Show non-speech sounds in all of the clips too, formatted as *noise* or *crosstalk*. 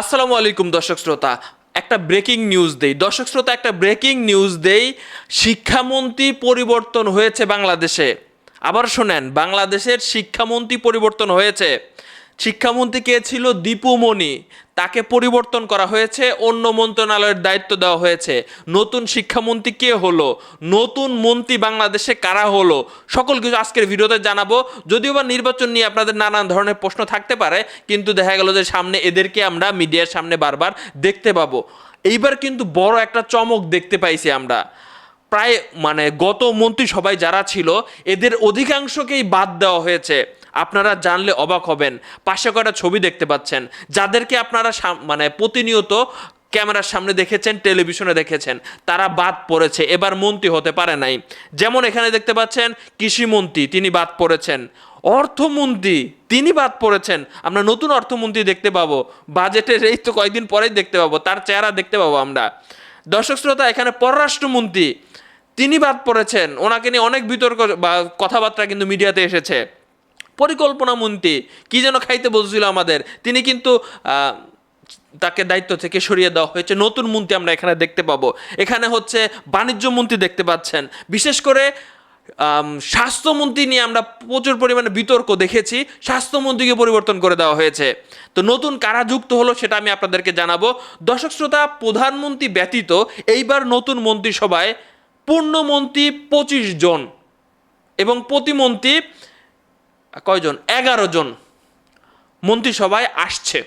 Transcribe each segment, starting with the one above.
আসসালামু আলাইকুম দর্শক শ্রোতা। একটা ব্রেকিং নিউজ দেই। দর্শক শ্রোতা, একটা ব্রেকিং নিউজ দেই। শিক্ষামন্ত্রী পরিবর্তন হয়েছে বাংলাদেশে। আবার শোনেন, বাংলাদেশের শিক্ষামন্ত্রী পরিবর্তন হয়েছে। শিক্ষামন্ত্রী কে ছিল দীপু মনি? তাকে পরিবর্তন করা হয়েছে, অন্য মন্ত্রণালয়ের দায়িত্ব দেওয়া হয়েছে। নতুন শিক্ষামন্ত্রী কে হলো? নতুন মন্ত্রী বাংলাদেশে কারা হলো? সকল কিছু আজকের ভিডিওতে জানাব। যদিও বা নির্বাচন নিয়ে আপনাদের নানান ধরনের প্রশ্ন থাকতে পারে, কিন্তু দেখা গেল যে সামনে এদেরকে আমরা মিডিয়ার সামনে বারবার দেখতে পাবো। এইবার কিন্তু বড় একটা চমক দেখতে পাইছি আমরা। প্রায় মানে গত মন্ত্রী সবাই যারা ছিল, এদের অধিকাংশকেই বাদ দেওয়া হয়েছে। আপনারা জানলে অবাক হবেন। পাশে কটা ছবি দেখতে পাচ্ছেন। যাদেরকে আপনারা মানে প্রতিনিয়ত ক্যামেরার সামনে দেখেছেন, টেলিভিশনে দেখেছেন, তারা বাদ পড়েছে। এবার মন্ত্রী হতে পারে নাই। যেমন এখানে দেখতে পাচ্ছেন, কৃষিমন্ত্রী, তিনি বাদ পড়েছেন। অর্থমন্ত্রী, তিনি বাদ পড়েছেন। আমরা নতুন অর্থমন্ত্রী দেখতে পাবো। বাজেটের এই তো কয়েকদিন পরেই দেখতে পাবো। তার চেহারা দেখতে পাবো আমরা। দর্শক শ্রোতা, এখানে পররাষ্ট্রমন্ত্রী, তিনি বাদ পড়েছেন। ওনাকে নিয়ে অনেক বিতর্ক বা কথাবার্তা কিন্তু মিডিয়াতে এসেছে। পরিকল্পনা মন্ত্রী, কি যেন খাইতে বলছিল আমাদের। তিনি কিন্তু তাকে দায়িত্ব থেকে সরিয়ে দেওয়া হয়েছে। নতুন মন্ত্রী আমরা এখানে দেখতে পাবো। এখানে হচ্ছে বাণিজ্য মন্ত্রী দেখতে পাচ্ছেন। বিশেষ করে স্বাস্থ্যমন্ত্রী নিয়ে আমরা প্রচুর পরিমাণে বিতর্ক দেখেছি। স্বাস্থ্যমন্ত্রীকে পরিবর্তন করে দেওয়া হয়েছে। তো নতুন কারা যুক্ত হলো সেটা আমি আপনাদেরকে জানাব। দর্শক শ্রোতা, প্রধানমন্ত্রী ব্যতীত এইবার নতুন মন্ত্রিসভায় পূর্ণমন্ত্রী পঁচিশ জন এবং প্রতিমন্ত্রী কয়জন? এগারো জন মন্ত্রিসভায় আসছে।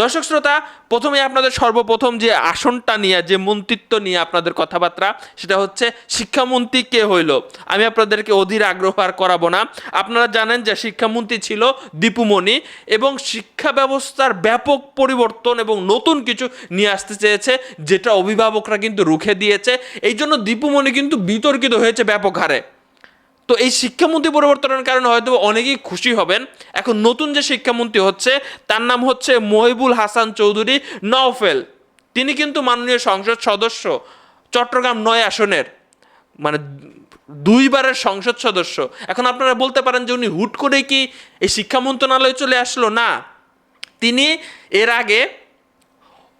দর্শক শ্রোতা প্রথমে আপনাদের সর্বপ্রথম যে আসনটা নিয়ে, যে মন্ত্রিত্ব নিয়ে আপনাদের কথাবার্তা, সেটা হচ্ছে শিক্ষামন্ত্রী কে হইল? আমি আপনাদেরকে অধীর আগ্রহ আর করাবো না। আপনারা জানেন যে শিক্ষামন্ত্রী ছিল দীপুমণি এবং শিক্ষা ব্যবস্থার ব্যাপক পরিবর্তন এবং নতুন কিছু নিয়ে আসতে চেয়েছে, যেটা অভিভাবকরা কিন্তু রুখে দিয়েছে। এই জন্য দীপুমণি কিন্তু বিতর্কিত হয়েছে ব্যাপক হারে। তো এই শিক্ষামন্ত্রী পরিবর্তনের কারণে হয়তো অনেকেই খুশি হবেন। এখন নতুন যে শিক্ষামন্ত্রী হচ্ছে, তার নাম হচ্ছে মহিবুল হাসান চৌধুরী নওফেল। তিনি কিন্তু মাননীয় সংসদ সদস্য, চট্টগ্রাম নয় আসনের মানে দুইবারের সংসদ সদস্য। এখন আপনারা বলতে পারেন যে উনি হুট করে কি এই শিক্ষা মন্ত্রণালয়ে চলে আসলো? না। তিনি এর আগে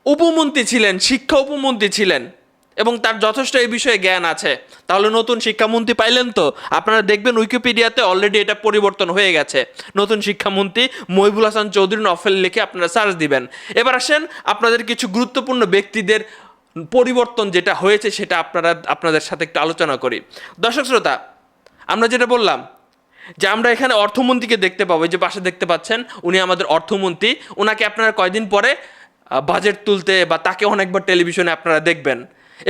উপমন্ত্রী ছিলেন, শিক্ষা উপমন্ত্রী ছিলেন। এবং তার যথেষ্ট এই বিষয়ে জ্ঞান আছে। তাহলে নতুন শিক্ষামন্ত্রী পাইলেন তো? আপনারা দেখবেন উইকিপিডিয়াতে অলরেডি এটা পরিবর্তন হয়ে গেছে। নতুন শিক্ষামন্ত্রী মহিবুল হাসান চৌধুরী নফেল লিখে আপনারা সার্চ দিবেন। এবার আসেন আপনাদের কিছু গুরুত্বপূর্ণ ব্যক্তিদের পরিবর্তন যেটা হয়েছে সেটা আপনারা, আপনাদের সাথে একটু আলোচনা করি। দর্শক শ্রোতা, আমরা যেটা বললাম যে আমরা এখানে অর্থমন্ত্রীকে দেখতে পাবো যে পাশে দেখতে পাচ্ছেন, উনি আমাদের অর্থমন্ত্রী। ওনাকে আপনারা কয়দিন পরে বাজেট তুলতে বা তাকে অনেকবার টেলিভিশনে আপনারা দেখবেন।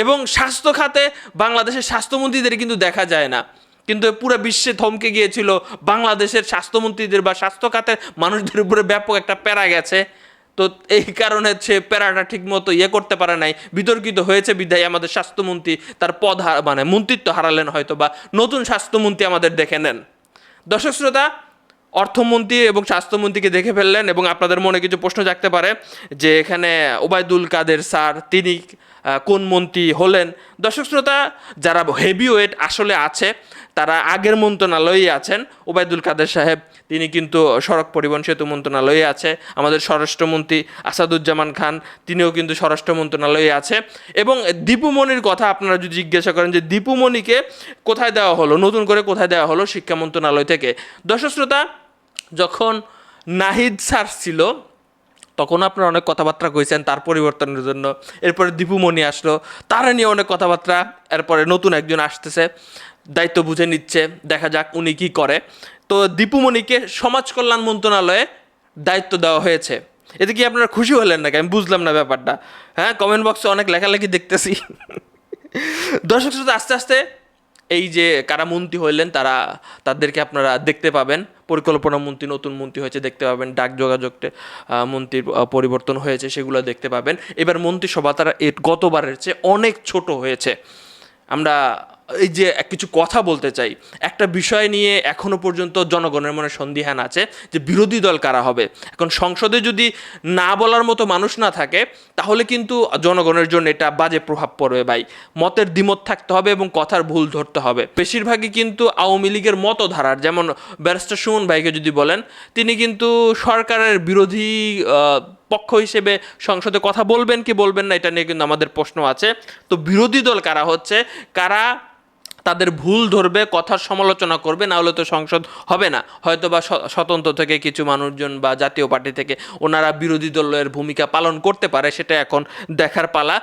এবং স্বাস্থ্য খাতে বাংলাদেশের স্বাস্থ্যমন্ত্রীদের কিন্তু দেখা যায় না। কিন্তু পুরো বিশ্বে থমকে গিয়েছিল বাংলাদেশের স্বাস্থ্যমন্ত্রীদের বা স্বাস্থ্য খাতের মানুষদের উপরে ব্যাপক একটা প্যারা গেছে। তো এই কারণে সে প্যারাটা ঠিক মতো ইয়ে করতে পারে নাই। বিতর্কিত হয়েছে বিধায় আমাদের স্বাস্থ্যমন্ত্রী, তার পদ মানে মন্ত্রিত্ব হারালেন হয়তো বা নতুন স্বাস্থ্যমন্ত্রী আমাদের দেখে নেন। দর্শক শ্রোতা, অর্থমন্ত্রী এবং স্বাস্থ্যমন্ত্রীকে দেখে ফেললেন এবং আপনাদের মনে কিছু প্রশ্ন জাগতে পারে যে এখানে ওবায়দুল কাদের স্যার, তিনি কোন মন্ত্রী হলেন। দর্শক শ্রোতা, যারা হেভি ওয়েট আসলে আছে, তারা আগের মন্ত্রণালয়েই আছেন। ওবায়দুল কাদের সাহেব, তিনি কিন্তু সড়ক পরিবহন সেতু মন্ত্রণালয়ে আছে। আমাদের স্বরাষ্ট্রমন্ত্রী আসাদুজ্জামান খান, তিনিও কিন্তু স্বরাষ্ট্র মন্ত্রণালয়ে আছে। এবং দীপুমণির কথা আপনারা যদি জিজ্ঞাসা করেন যে দীপুমণিকে কোথায় দেওয়া হলো, নতুন করে কোথায় দেওয়া হলো শিক্ষা মন্ত্রণালয় থেকে? দর্শক শ্রোতা, যখন নাহিদ স্যার ছিল তখন আপনারা অনেক কথাবার্তা কইছেন তার পরিবর্তনের জন্য। এরপরে দীপুমণি আসলো, তারা নিয়ে অনেক কথাবার্তা। এরপরে নতুন একজন আসতেছে, দায়িত্ব বুঝে নিচ্ছে, দেখা যাক উনি কি করে। তো দীপুমণিকে সমাজ কল্যাণ মন্ত্রণালয়ে দায়িত্ব দেওয়া হয়েছে। এতে কি আপনারা খুশি হলেন নাকি? আমি বুঝলাম না ব্যাপারটা। হ্যাঁ কমেন্ট বক্সে অনেক লেখালেখি দেখতেছি। *laughs* দর্শক শ্রোতা, আস্তে আস্তে এই যে কারা মন্ত্রী হইলেন, তারা তাদেরকে আপনারা দেখতে পাবেন। পরিকল্পনা মন্ত্রী, নতুন মন্ত্রী হয়েছে, দেখতে পাবেন। ডাক যোগাযোগ মন্ত্রীর পরিবর্তন হয়েছে, সেগুলো দেখতে পাবেন। এবার মন্ত্রিসভা তারা গতবারের চেয়ে অনেক ছোট হয়েছে। আমরা এই যে কিছু কথা বলতে চাই, একটা বিষয় নিয়ে এখনও পর্যন্ত জনগণের মনে সন্দিহান আছে যে বিরোধী দল কারা হবে। এখন সংসদে যদি না বলার মতো মানুষ না থাকে, তাহলে কিন্তু জনগণের জন্য এটা বাজে প্রভাব পড়বে ভাই। মতের দ্বিমত থাকতে হবে এবং কথার ভুল ধরতে হবে। বেশিরভাগই কিন্তু আওয়ামী লীগের মতধারার, যেমন ব্যারিস্টার সুমন ভাইকে যদি বলেন, তিনি কিন্তু সরকারের বিরোধী পক্ষ হিসেবে সংসদে কথা বলবেন কি বলবেন না, এটা নিয়ে কিন্তু আমাদের প্রশ্ন আছে। তো বিরোধী দল কারা হচ্ছে? কারা তাদের ভুল ধরবে, কথার সমালোচনা করবে, না হলে তো সংসদ হবে না। হয়তো বা স্বতন্ত্র থেকে কিছু মানুষজন বা জাতীয় পার্টি থেকে ওনারা বিরোধী দলের ভূমিকা পালন করতে পারে, সেটা এখন দেখার পালা।